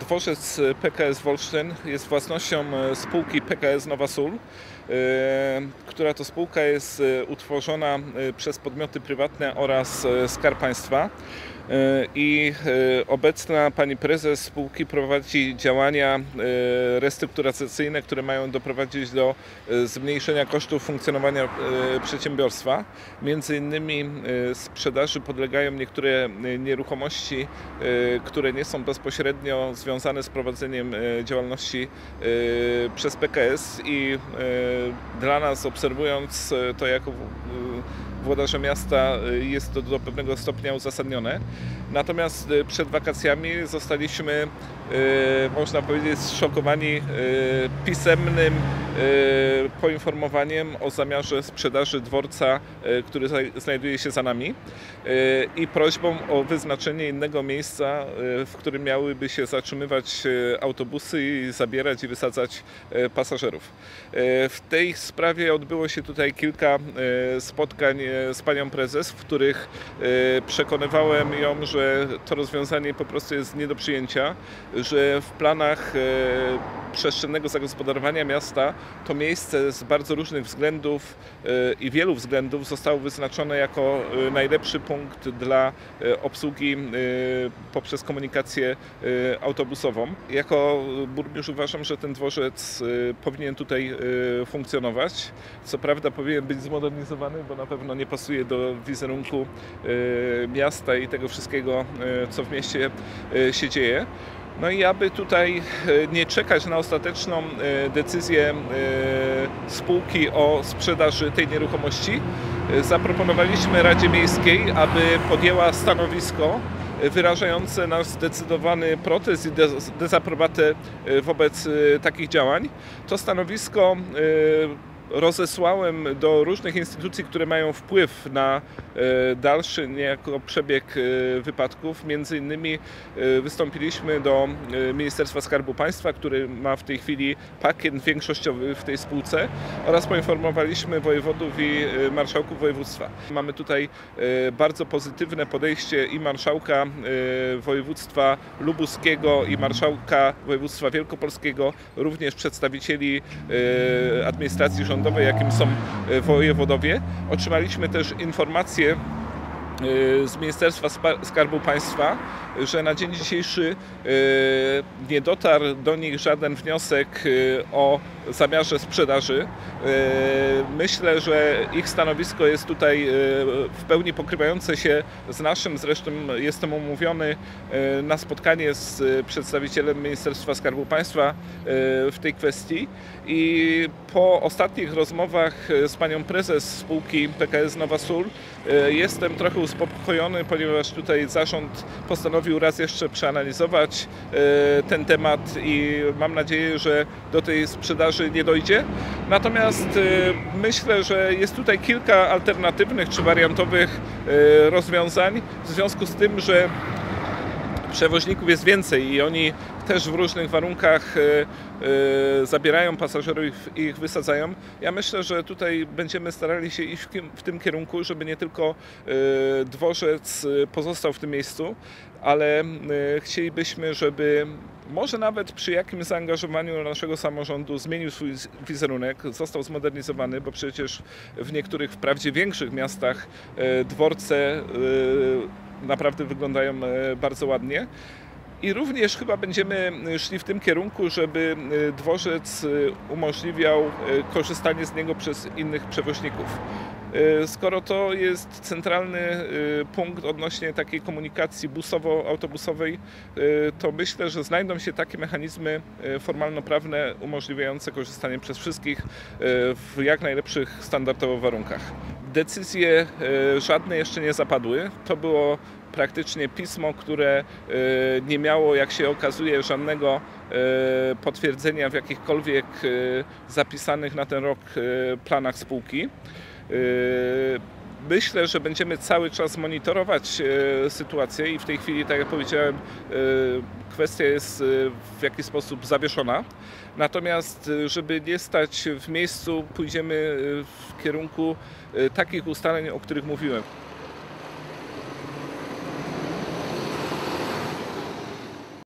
Dworzec PKS Wolsztyn jest własnością e, spółki PKS Nowa Sól, e, która to spółka jest e, utworzona przez podmioty prywatne oraz Skarb Państwa. I obecna pani prezes spółki prowadzi działania restrukturyzacyjne, które mają doprowadzić do zmniejszenia kosztów funkcjonowania przedsiębiorstwa. Między innymi sprzedaży podlegają niektóre nieruchomości, które nie są bezpośrednio związane związane z prowadzeniem e, działalności e, przez PKS i e, dla nas obserwując to jako włodarze miasta jest to do pewnego stopnia uzasadnione. Natomiast przed wakacjami zostaliśmy, można powiedzieć, zszokowani pisemnym poinformowaniem o zamiarze sprzedaży dworca, który znajduje się za nami i prośbą o wyznaczenie innego miejsca, w którym miałyby się zatrzymywać autobusy i zabierać i wysadzać pasażerów. W tej sprawie odbyło się tutaj kilka spotkań z panią prezes, w których przekonywałem ją, że to rozwiązanie po prostu jest nie do przyjęcia, że w planach przestrzennego zagospodarowania miasta to miejsce z bardzo różnych względów i wielu względów zostało wyznaczone jako najlepszy punkt dla e, obsługi poprzez komunikację autobusową. Jako burmistrz uważam, że ten dworzec powinien tutaj funkcjonować. Co prawda powinien być zmodernizowany, bo na pewno nie pasuje do wizerunku miasta i tego wszystkiego, co w mieście się dzieje. No i aby tutaj nie czekać na ostateczną decyzję spółki o sprzedaży tej nieruchomości, zaproponowaliśmy Radzie Miejskiej, aby podjęła stanowisko wyrażające nasz zdecydowany protest i dezaprobatę wobec takich działań. To stanowisko rozesłałem do różnych instytucji, które mają wpływ na e, dalszy niejako przebieg e, wypadków. Między innymi e, wystąpiliśmy do Ministerstwa Skarbu Państwa, który ma w tej chwili pakiet większościowy w tej spółce oraz poinformowaliśmy wojewodów i marszałków województwa. Mamy tutaj bardzo pozytywne podejście i marszałka województwa lubuskiego i marszałka województwa wielkopolskiego, również przedstawicieli administracji rządowej samorządowe, jakim są e, wojewodowie. Otrzymaliśmy też informację e, z Ministerstwa Skarbu Państwa, że na dzień dzisiejszy e, nie dotarł do nich żaden wniosek o zamiarze sprzedaży. Myślę, że ich stanowisko jest tutaj w pełni pokrywające się z naszym. Zresztą jestem umówiony na spotkanie z przedstawicielem Ministerstwa Skarbu Państwa w tej kwestii i po ostatnich rozmowach e, z panią prezes spółki PKS Nowa Sól e, jestem trochę uspokojony, ponieważ tutaj zarząd postanowił raz jeszcze przeanalizować e, ten temat i mam nadzieję, że do tej sprzedaży nie dojdzie. Natomiast myślę, że jest tutaj kilka alternatywnych czy wariantowych rozwiązań w związku z tym, że przewoźników jest więcej i oni też w różnych warunkach e, zabierają pasażerów i ich wysadzają. Ja myślę, że tutaj będziemy starali się iść w tym kierunku, żeby nie tylko dworzec pozostał w tym miejscu, ale chcielibyśmy, żeby może nawet przy jakimś zaangażowaniu naszego samorządu zmienił swój wizerunek, został zmodernizowany, bo przecież w niektórych, wprawdzie większych miastach dworce naprawdę wyglądają bardzo ładnie. I również chyba będziemy szli w tym kierunku, żeby dworzec umożliwiał korzystanie z niego przez innych przewoźników. Skoro to jest centralny punkt odnośnie takiej komunikacji busowo-autobusowej, to myślę, że znajdą się takie mechanizmy formalno-prawne umożliwiające korzystanie przez wszystkich w jak najlepszych standardowo warunkach. Decyzje żadne jeszcze nie zapadły. To było praktycznie pismo, które e, nie miało, jak się okazuje, żadnego e, potwierdzenia w jakichkolwiek e, zapisanych na ten rok planach spółki. Myślę, że będziemy cały czas monitorować sytuację i w tej chwili, tak jak powiedziałem, kwestia jest w jakiś sposób zawieszona. Natomiast, żeby nie stać w miejscu, pójdziemy w kierunku takich ustaleń, o których mówiłem.